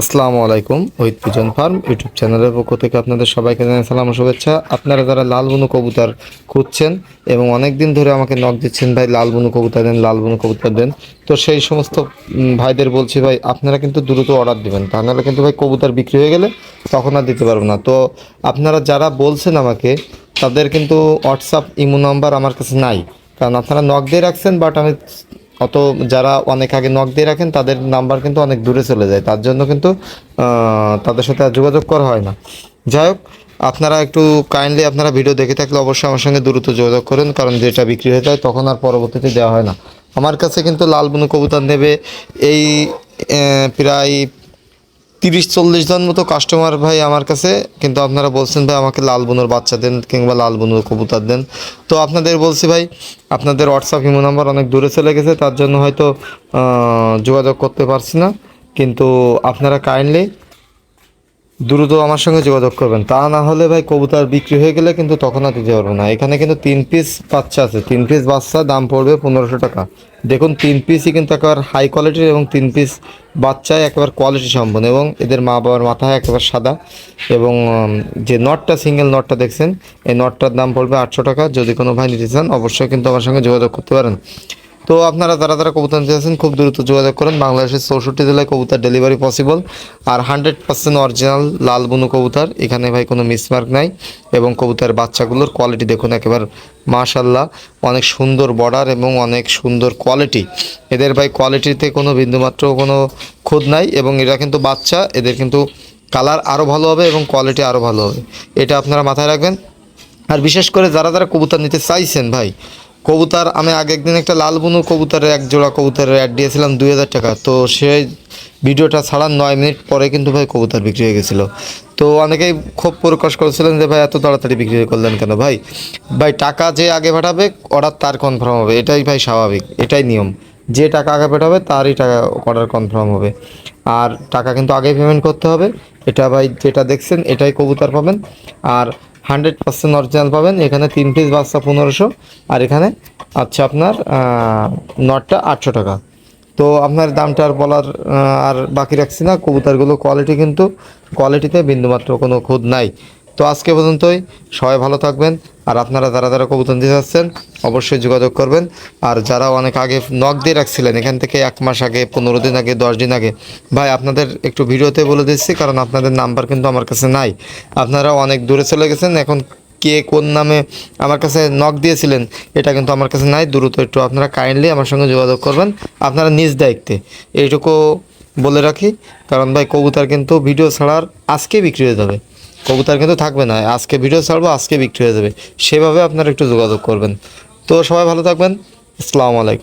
আসসালামু আলাইকুম, Ohid pigeon farm YouTube চ্যানেলের পক্ষ থেকে আপনাদের সবাইকে জানাই সালাম শুভেচ্ছা। আপনারা যারা লাল বুনু কবুতর খুঁজছেন এবং অনেক দিন ধরে আমাকে নক দিচ্ছেন, ভাই লাল বুনু কবুতর দেন লাল বুনু কবুতর দেন। তো সেই সমস্ত ভাইদের বলছি, ভাই, আপনারা কিন্তু দ্রুত অর্ডার দিবেন। তা নাহলে কিন্তু, ভাই, কবুতর বিক্রি হয়ে গেলে তখন আর দিতে পারব না। তো আপনারা যারা বলছেন আমাকে, তাদের কিন্তু হোয়াটসঅ্যাপ ইমো নাম্বার আমার কাছে নাই। কারণ আপনারা নক দিয়ে রাখছেন বাট আমি অত যারা অনেক আগে নক দিয়ে রাখেন, তাদের নাম্বার কিন্তু অনেক দূরে চলে যায়। তার জন্য কিন্তু তাদের সাথে আর যোগাযোগ করা হয় না। যাই হোক, আপনারা একটু কাইন্ডলি আপনারা ভিডিও দেখে থাকলে অবশ্যই আমার সঙ্গে দ্রুত যোগাযোগ করেন, কারণ যেটা বিক্রি হয়ে যায় তখন আর পরবর্তীতে দেওয়া হয় না। আমার কাছে কিন্তু লাল বুনু কবুতর নেবে এই প্রায় তিরিশ, চল্লিশ জন মতো কাস্টমার ভাই আমার কাছে। কিন্তু আপনারা বলছেন, ভাই, আমাকে লাল বনুর বাচ্চা দেন কিংবা লাল বনুর কবুতর দেন। তো আপনাদের বলছি ভাই, আপনাদের হোয়াটসঅ্যাপ ইমো নাম্বার অনেক দূরে চলে গেছে, তার জন্য হয়তো যোগাযোগ করতে পারছি না। কিন্তু আপনারা কাইন্ডলি দ্রুত আমার সঙ্গে যোগাযোগ করবেন। তা না হলে ভাই কবুতর বিক্রি হয়ে গেলে কিন্তু তখন আর দিতে পারব না। এখানে কিন্তু তিন পিস বাচ্চা আছে। তিন পিস বাচ্চা, দাম পড়বে পনেরোশো টাকা। দেখুন, তিন পিসই কিন্তু একেবারে হাই কোয়ালিটির এবং তিন পিস বাচ্চায় একেবারে কোয়ালিটি সম্পন্ন এবং এদের মা বাবার মাথায় একেবারে সাদা এবং যে নটটা সিঙ্গেল নটটা দেখছেন, এই নটটার দাম পড়বে আটশো টাকা। যদি কোনো ভাই নিতে চান, অবশ্যই কিন্তু আমার সঙ্গে যোগাযোগ করতে পারেন। তো আপনারা যারা যারা কবুতর নিতে চাচ্ছেন খুব দ্রুত যোগাযোগ করেন। বাংলাদেশের চৌষট্টি জেলায় কবুতর ডেলিভারি পসিবল আর হান্ড্রেড পার্সেন্ট অরিজিনাল লাল বুনু কবুতর, এখানে ভাই কোনো মিসমার্ক নাই। এবং কবুতর বাচ্চাগুলোর কোয়ালিটি দেখুন একেবারে মাশাল্লাহ অনেক সুন্দর বর্ডার এবং অনেক সুন্দর কোয়ালিটি এদের ভাই কোয়ালিটিতে কোনো বিন্দুমাত্র কোনো খুদ নাই এবং এরা কিন্তু বাচ্চা। এদের কিন্তু কালার আরও ভালো হবে এবং কোয়ালিটি আরও ভালো হবে। এটা আপনারা মাথায় রাখবেন। আর বিশেষ করে যারা যারা কবুতর নিতে চাইছেন ভাই কবুতর, আমি আগে একদিন একটা লাল বুনু কবুতরের এক জোড়া কবুতরের অ্যাড দিয়েছিলাম দুই হাজার টাকা। তো সেই ভিডিওটা ছাড়ার নয় মিনিট পরে কিন্তু ভাই কবুতর বিক্রি হয়ে গেছিল। তো অনেকেই খুব প্রকাশ করেছিলেন যে, ভাই, এত তাড়াতাড়ি বিক্রি করলেন কেন ভাই? ভাই, টাকা যে আগে পাঠাবে অর্ডার তার কনফার্ম হবে। এটাই ভাই স্বাভাবিক, এটাই নিয়ম। যে টাকা আগে পাঠাবে, তারই টাকা অর্ডার কনফার্ম হবে। আর টাকা কিন্তু আগে পেমেন্ট করতে হবে। এটা ভাই যেটা দেখছেন, এটাই কবুতর পাবেন। আর হান্ড্রেড পার্সেন্ট অরিজিনাল পাবেন। এখানে তিন পিস বাচ্চা পনেরোশো। আর এখানে আচ্ছা আপনার নটটা আটশো টাকা। তো আপনার দামটা আর বলার আর বাকি রাখছি না। কবুতরগুলো কোয়ালিটি কিন্তু কোয়ালিটিতে বিন্দুমাত্র কোনো খুদ নাই। তো আজকে পর্যন্তই। সবাই ভালো থাকবেন। আর আপনারা যারা যারা কবুতর দিতে যাচ্ছেন, অবশ্যই যোগাযোগ করবেন। আর যারা অনেক আগে নখ দিয়ে রাখছিলেন, এখান থেকে এক মাস আগে, পনেরো দিন আগে, দশ দিন আগে, ভাই, আপনাদের একটু ভিডিওতে বলে দিচ্ছি, কারণ আপনাদের নাম্বার কিন্তু আমার কাছে নাই। আপনারা অনেক দূরে চলে গেছেন, এখন কে কোন নামে আমার কাছে নক দিয়েছিলেন, এটা কিন্তু আমার কাছে নাই। দ্রুত একটু আপনারা কাইন্ডলি আমার সঙ্গে যোগাযোগ করবেন, আপনারা নিজ দায়িত্বে। এইটুকু বলে রাখি, কারণ ভাই, কবুতর কিন্তু ভিডিও ছাড়ার আজকে বিক্রি হয়ে যাবে। কবুতর কিন্তু থাকবে না। আজকে ভিডিও ছাড়বো, আজকে বিক্রি হয়ে যাবে। সেভাবে আপনারা একটু যোগাযোগ করবেন। তো সবাই ভালো থাকবেন। আসসালামু আলাইকুম।